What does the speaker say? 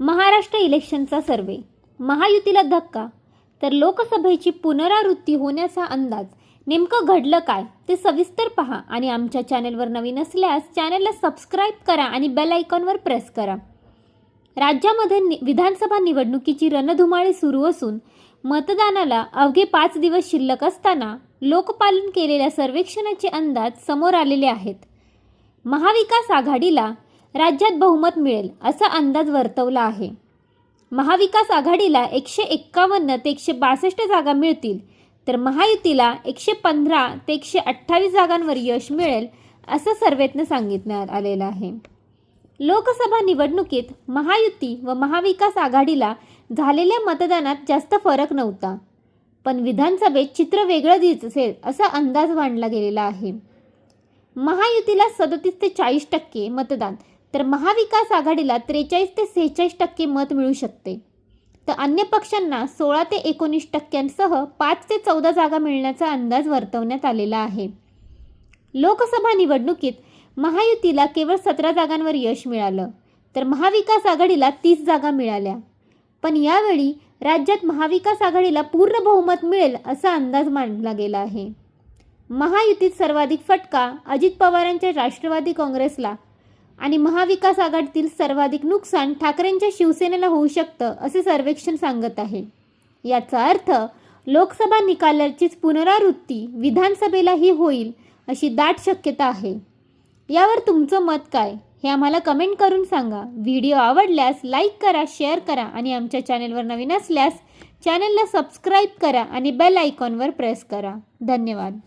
महाराष्ट्र इलेक्शनचा सर्वे. महायुतीला धक्का. तर लोकसभेची पुनरावृत्ती होण्याचा अंदाज. नेमकं घडलं काय? ते सविस्तर पहा आणि आमच्या चॅनेलवर नवीन असल्यास चॅनेलला सबस्क्राईब करा आणि बेल आयकॉनवर प्रेस करा. राज्यामध्ये नि विधानसभा निवडणुकीची रणधुमाळी सुरू असून मतदानाला अवघे पाच दिवस शिल्लक असताना लोकपालन केलेल्या सर्वेक्षणाचे अंदाज समोर आलेले आहेत. महाविकास आघाडीला राज्यात बहुमत मिळेल असा अंदाज वर्तवला आहे. महाविकास आघाडीला एकशे एक्कावन्न ते एकशे बासष्ट जागा मिळतील तर महायुतीला एकशे पंधरा ते एकशे अठ्ठावीस जागांवर यश मिळेल असं सर्वेतनं सांगितण्यात आलेलं आहे. लोकसभा निवडणुकीत महायुती व महाविकास आघाडीला झालेल्या मतदानात जास्त फरक नव्हता पण विधानसभेत चित्र वेगळं दिसेल असा अंदाज मांडला गेलेला आहे. महायुतीला सदतीस ते चाळीस टक्के मतदान तर महाविकास आघाडीला त्रेचाळीस ते सेहेचाळीस टक्के मत मिळू शकते. तर अन्य पक्षांना सोळा ते एकोणीस टक्क्यांसह पाच ते चौदा जागा मिळण्याचा अंदाज वर्तवण्यात आलेला आहे. लोकसभा निवडणुकीत महायुतीला केवळ सतरा जागांवर यश मिळालं तर महाविकास आघाडीला तीस जागा मिळाल्या. पण यावेळी राज्यात महाविकास आघाडीला पूर्ण बहुमत मिळेल असा अंदाज मांडला गेला आहे. महायुतीत सर्वाधिक फटका अजित पवारांच्या राष्ट्रवादी काँग्रेसला आणि महाविकास आघाडीतील सर्वाधिक नुकसान ठाकरेंच्या शिवसेनेला होऊ शकतं असे सर्वेक्षण सांगत आहे. याचा अर्थ लोकसभा निकालाचीच पुनरावृत्ती विधानसभेलाही होईल अशी दाट शक्यता आहे. यावर तुमचं मत काय? हे आम्हाला कमेंट करून सांगा. व्हिडिओ आवडल्यास लाईक करा शेअर करा आणि आमच्या चॅनेलवर नवीन असल्यास चॅनेलला सबस्क्राईब करा आणि बेल आयकॉनवर प्रेस करा. धन्यवाद.